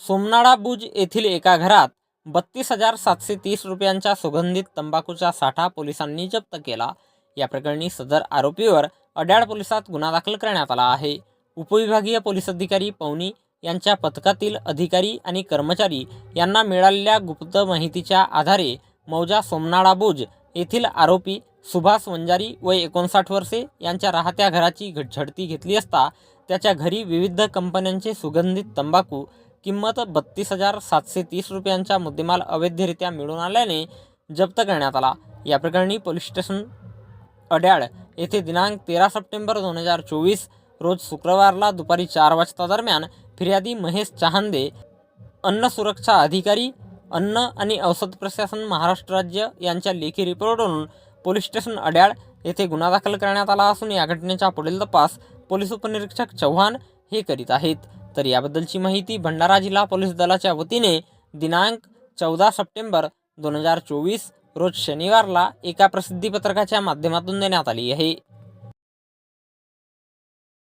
सोमनाळा बुज येथील एका घरात बत्तीस हजार सातशे तीस रुपयांच्या सुगंधित तंबाखूचा साठा पोलिसांनी जप्त केला. या प्रकरणी सदर आरोपीवर अड्याळ पोलिसात गुन्हा दाखल करण्यात आला आहे. उपविभागीय पोलीस अधिकारी पवनी यांच्या पथकातील अधिकारी आणि कर्मचारी यांना मिळालेल्या गुप्त माहितीच्या आधारे मौजा सोमनाळा बुज येथील आरोपी सुभाष वंजारी व एकोणसाठ वर्षे यांच्या राहत्या घराची झडती घेतली असता त्याच्या घरी विविध कंपन्यांचे सुगंधित तंबाखू किंमत बत्तीस हजार सातशे तीस रुपयांचा मुद्देमाल अवैधरित्या मिळून आल्याने जप्त करण्यात आला. या प्रकरणी पोलीस स्टेशन अड्याळ येथे दिनांक तेरा सप्टेंबर दोन हजार चोवीस रोज शुक्रवारला दुपारी चार वाजता दरम्यान फिर्यादी महेश चहांदे अन्न सुरक्षा अधिकारी अन्न आणि औषध प्रशासन महाराष्ट्र राज्य यांच्या लेखी रिपोर्टवरून पोलीस स्टेशन अड्याळ येथे गुन्हा दाखल करण्यात आला असून या घटनेचा पुढील तपास पोलीस उपनिरीक्षक चव्हाण हे करीत आहेत. तर याबद्दलची माहिती भंडारा जिल्हा पोलीस दलाच्या वतीने दिनांक चौदा सप्टेंबर दोन हजार चोवीस रोज शनिवारला एका प्रसिद्धीपत्रकाच्या माध्यमातून देण्यात आली आहे.